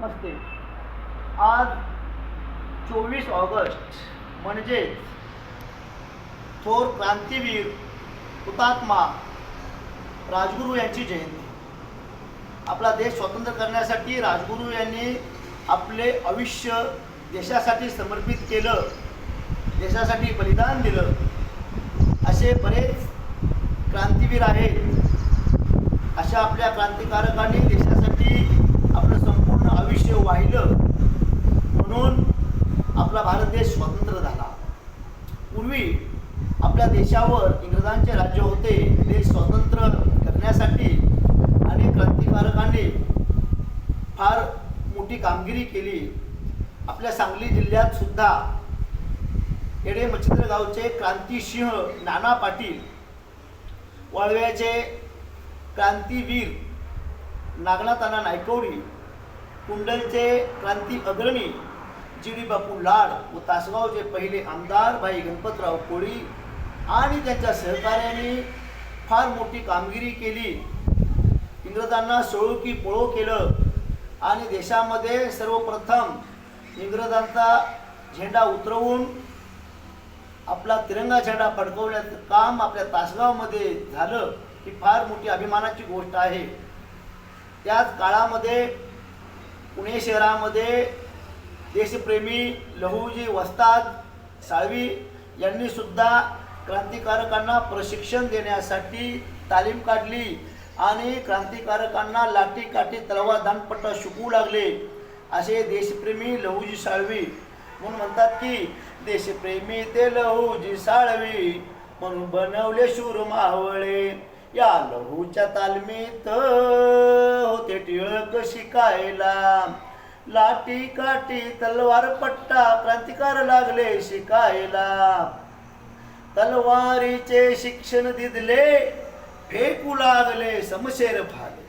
नमस्ते. आज चोवीस ऑगस्ट म्हणजे थोर क्रांतीवीर हुतात्मा राजगुरू यांची जयंती. आपला देश स्वतंत्र करण्यासाठी राजगुरू यांनी आपले आयुष्य देशासाठी समर्पित केलं देशासाठी बलिदान दिलं असे बरेच क्रांतीवीर आहेत. अशा आपल्या क्रांतिकारकांनी देशासाठी आयुष्य वाहिलं. म्हणून आपला भारत देश स्वतंत्र झाला. पूर्वी आपल्या देशावर इंग्रजांचे राज्य होते देश स्वतंत्र करण्यासाठी अनेक क्रांतिकारकांनी फार मोठी कामगिरी केली. आपल्या सांगली जिल्ह्यात सुद्धा येडे मच्छिंद्र गावचे क्रांतिसिंह नाना पाटील वाळव्याचे क्रांतीवीर नागनाथाना नायकवडी कुंडलचे क्रांती अग्रणी जी बापू लाड व तासगावचे पहिले आमदार भाई गणपतराव कोळी आणि त्यांच्या सहकार्याने फार मोठी कामगिरी केली. इंग्रजांना सोळो की पळो केलं आणि देशामध्ये सर्वप्रथम इंग्रजांचा झेंडा उतरवून आपला तिरंगा झेंडा फडकवण्याचं काम आपल्या तासगावमध्ये झालं ही फार मोठी अभिमानाची गोष्ट आहे. त्याच काळामध्ये पुणे शहरामध्ये देशप्रेमी लहूजी वस्ताद साळवी यांनी सुद्धा क्रांतिकारकांना प्रशिक्षण देण्यासाठी तालीम काढली आणि क्रांतिकारकांना लाठी काठी तलवार दानपट्टा शिकवू लागले. असे देशप्रेमी लहूजी साळवी म्हणून म्हणतात की देशप्रेमी ते लहूजी साळवी म्हणून बनवले शूर मावळे. या लहूच्या तालमीत होते टिळक शिकायला. लाठी काठी तलवार पट्टा क्रांतिकार लागले शिकायला. तलवारीचे शिक्षण दिदले फेकू लागले समशेर फाले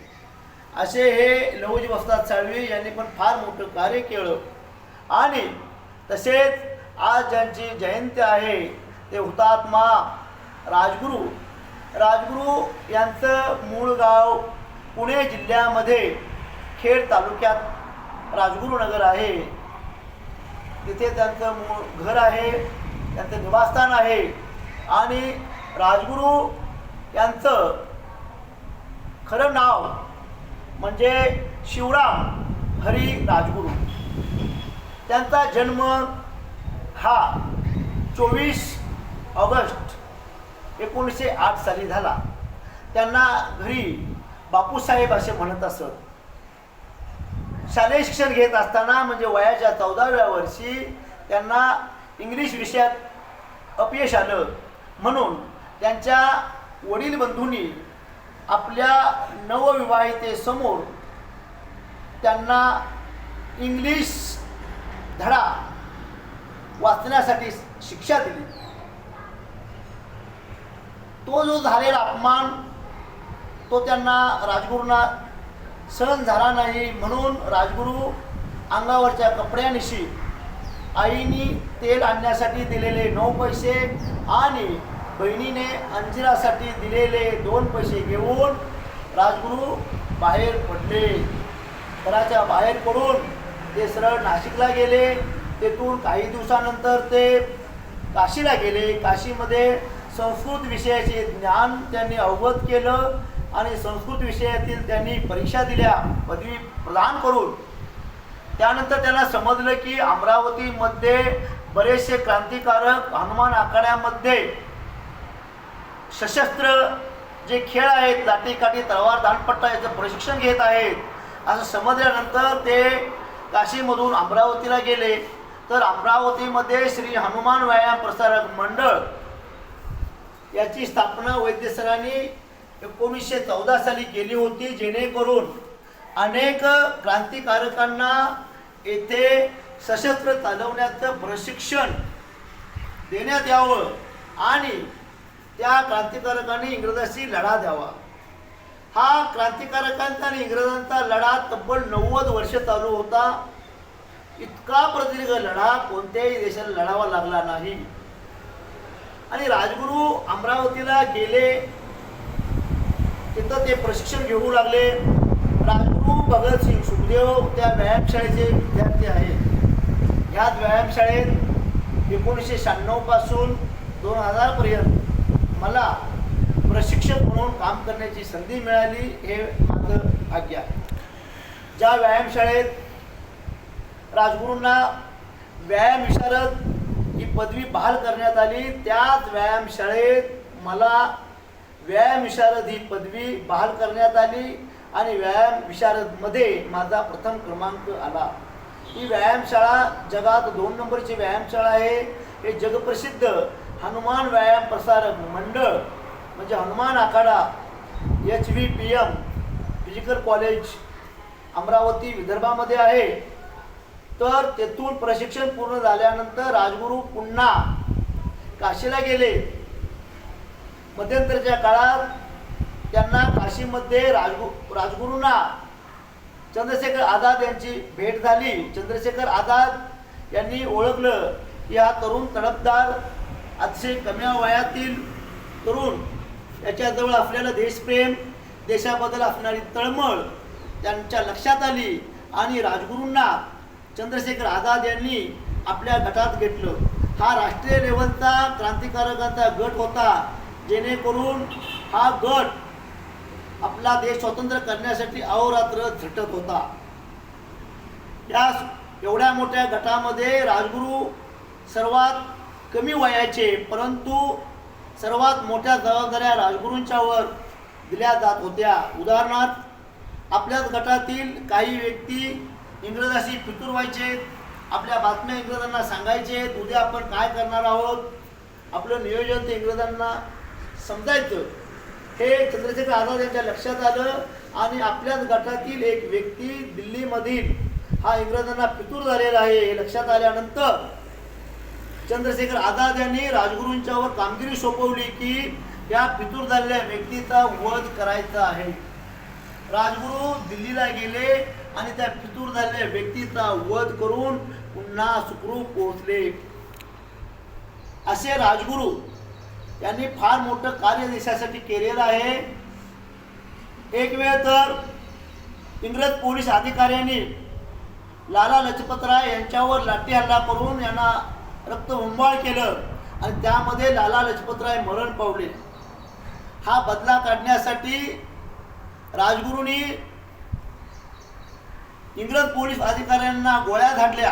असे हे लहूजी वस्ताद साळवी यांनी पण फार मोठं कार्य केलं. आणि तसेच आज ज्यांची जयंती आहे ते हुतात्मा राजगुरू राजगुरू यांचं मूळ गाव पुणे जिल्ह्यामध्ये खेड तालुक्यात राजगुरुनगर आहे. तिथे त्यांचं मूळ घर आहे त्यांचं निवासस्थान आहे आणि राजगुरू यांचं खरं नाव म्हणजे शिवराम हरी राजगुरू. त्यांचा जन्म हा चोवीस ऑगस्ट एकोणीसशे आठ साली झाला. त्यांना घरी बापूसाहेब असे म्हणत असत. शालेय शिक्षण घेत असताना म्हणजे वयाच्या चौदाव्या वर्षी त्यांना इंग्लिश विषयात अपयश आलं. म्हणून त्यांच्या वडील बंधूंनी आपल्या नवविवाहितेसमोर त्यांना इंग्लिश धडा वाचण्यासाठी शिक्षा दिली. तो जो झालेला अपमान तो त्यांना राजगुरूंना सहन झाला नाही म्हणून राजगुरू अंगावरच्या कपड्यानिशी आईनी तेल आणण्यासाठी दिलेले नऊ पैसे आणि बहिणीने अंजिरासाठी दिलेले दोन पैसे घेऊन राजगुरू बाहेर पडले. घराच्या बाहेर पडून ते सरळ नाशिकला गेले. तेथून काही दिवसानंतर ते काशीला गेले. काशीमध्ये संस्कृत विषयाचे ज्ञान त्यांनी अवगत केलं आणि संस्कृत विषयातील त्यांनी परीक्षा दिल्या पदवी प्रदान करून. त्यानंतर त्यांना समजलं की अमरावतीमध्ये बरेचसे क्रांतिकारक हनुमान आखाड्यामध्ये सशस्त्र जे खेळ आहेत लाठीकाठी तलवार दानपट्टा याचं प्रशिक्षण घेत आहेत. असं समजल्यानंतर ते काशीमधून अमरावतीला गेले. तर अमरावतीमध्ये श्री हनुमान व्यायाम प्रसारक मंडळ याची स्थापना वैद्य सरांनी एकोणीसशे चौदा साली केली होती जेणेकरून अनेक क्रांतिकारकांना येथे सशस्त्र चालवण्याचं प्रशिक्षण देण्यात यावं आणि त्या क्रांतिकारकांनी इंग्रजांशी लढा द्यावा. हा क्रांतिकारकांचा आणि इंग्रजांचा लढा तब्बल नव्वद वर्ष चालू होता. इतका प्रदीर्घ लढा कोणत्याही देशाला लढावा लागला नाही. आणि राजगुरू अमरावतीला गेले तिथं ते प्रशिक्षण घेऊ लागले. राजगुरू भगतसिंग सुखदेव त्या व्यायामशाळेचे विद्यार्थी आहेत. ह्याच व्यायामशाळेत एकोणीसशे शहाण्णवपासून दोन हजारपर्यंत मला प्रशिक्षक म्हणून काम करण्याची संधी मिळाली हे माझं भाग्य आहे. ज्या व्यायामशाळेत राजगुरूंना व्यायाम विशारद ही पदवी बहाल करण्यात आली. त्याच व्यायामशाळेत मला व्यायाम विशारद ही पदवी बहाल करण्यात आली आणि व्यायाम विशारदमध्ये माझा प्रथम क्रमांक आला. ही व्यायामशाळा जगात दोन नंबरची व्यायामशाळा आहे. हे जगप्रसिद्ध हनुमान व्यायाम प्रसारक मंडळ म्हणजे Hanuman Akhada H V P M physical college Amravati विदर्भामध्ये आहे. तर तेथून प्रशिक्षण पूर्ण झाल्यानंतर राजगुरू पुन्हा काशीला गेले. मध्यंतरच्या काळात त्यांना काशीमध्ये राजगु राजगुरूंना चंद्रशेखर आझाद यांची भेट झाली. चंद्रशेखर आझाद यांनी ओळखलं की हा तरुण तडपदार अतिशय कमी वयातील तरुण. याच्याजवळ असलेलं देशप्रेम देशाबद्दल असणारी तळमळ त्यांच्या लक्षात आली आणि राजगुरूंना चंद्रशेखर आझाद यांनी आपल्या गटात घेतलं. हा राष्ट्रीय लेवलचा क्रांतिकारकांचा गट होता. जेणेकरून हा गट आपला देश स्वतंत्र करण्यासाठी अहोरात्र झटत होता. या एवढ्या मोठ्या गटामध्ये राजगुरू सर्वात कमी वयाचे परंतु सर्वात मोठ्या जबाबदाऱ्या राजगुरूंच्यावर दिल्या जात होत्या. उदाहरणार्थ आपल्याच गटातील काही व्यक्ती इंग्रजाशी फितूर व्हायचे आपल्या बातम्या इंग्रजांना सांगायचे उद्या आपण काय करणार आहोत? आपलं नियोजन ते इंग्रजांना समजायचं. हे चंद्रशेखर आझाद यांच्या लक्षात आलं आणि आपल्याच गटातील एक व्यक्ती दिल्लीमधील हा इंग्रजांना फितूर झालेला आहे हे लक्षात आल्यानंतर चंद्रशेखर आझाद यांनी राजगुरूंच्यावर कामगिरी सोपवली की या फितूर झालेल्या व्यक्तीचा वध करायचा आहे. राजगुरू दिल्लीला गेले आणि त्या फितूर झालेल्या व्यक्तीचा वध करून पुन्हा सुखरूप पोहोचले. असे राजगुरू यांनी फार मोठं कार्य देशासाठी केलेलं आहे. एक वेळ तर इंग्रज पोलीस अधिकाऱ्यांनी लाला लजपतराय यांच्यावर लाठी हल्ला करून यांना रक्त हुंबाळ केलं आणि त्यामध्ये लाला लजपतराय मरण पावले. हा बदला काढण्यासाठी राजगुरूंनी इंग्रज पोलीस अधिकाऱ्यांना गोळ्या झाडल्या.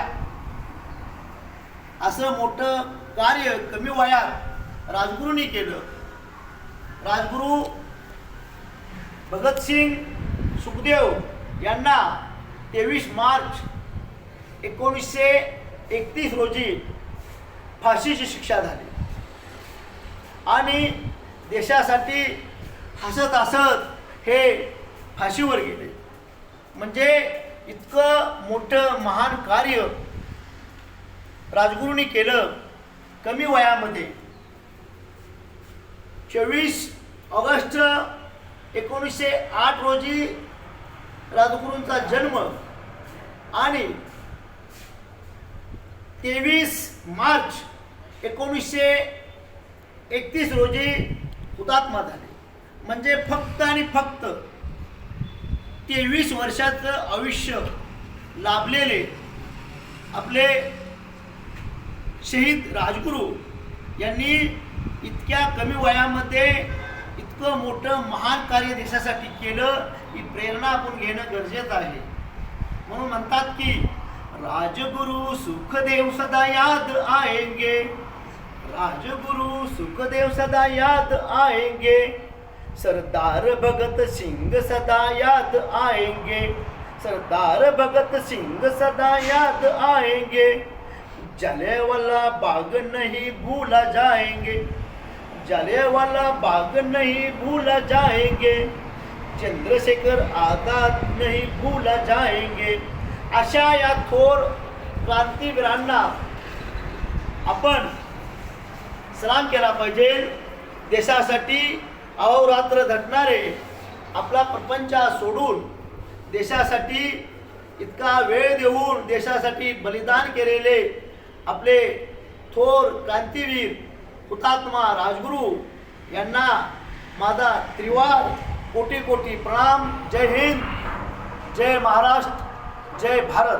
असं मोठं कार्य कमी वयात राजगुरूंनी केलं. राजगुरू भगतसिंग सुखदेव यांना तेवीस मार्च एकोणीसशे एकतीस रोजी फाशीची शिक्षा झाली. आणि देशासाठी हसत हसत हे फाशीवर गेले. म्हणजे इतकं मोठं महान कार्य राजगुरूंनी केलं कमी वयामध्ये. चोवीस ऑगस्ट एकोणीसशे आठ रोजी राजगुरूंचा जन्म आणि तेवीस मार्च एकोणीसशे एकतीस रोजी हुतात्मा झाले. म्हणजे फक्त आणि फक्त तेवीस वर्षाचं आयुष्य लाभलेले आपले शहीद राजगुरू यांनी इतक्या कमी वयामध्ये इतकं मोठं महान कार्य देशासाठी केलं ही प्रेरणा आपण घेणं गरजेचं आहे. म्हणून म्हणतात की राजगुरू सुखदेव सदा याद आएंगे. राजगुरु सुखदेव सदा याद आएंगे. सरदार भगत सिंह सदा याद आएँगे। सरदार भगत सिंह सदा याद आएँगे। जलेवाला बाग नहीं भूला जाएँगे। जलेवाला बाग नहीं भूला जाएँगे। चंद्रशेखर आज़ाद नहीं भूला जाएँगे। अशा या थोर क्रांतीवीरांना आपण सलाम केला पाहिजे देशासाठी अहोरात्र झटणारे आपला प्रपंच सोडून देशासाठी इतका वेळ देऊन देशासाठी बलिदान केलेले आपले थोर क्रांतीवीर हुतात्मा राजगुरू यांना माझा त्रिवार कोटी कोटी प्रणाम. जय हिंद. जय महाराष्ट्र. जय भारत.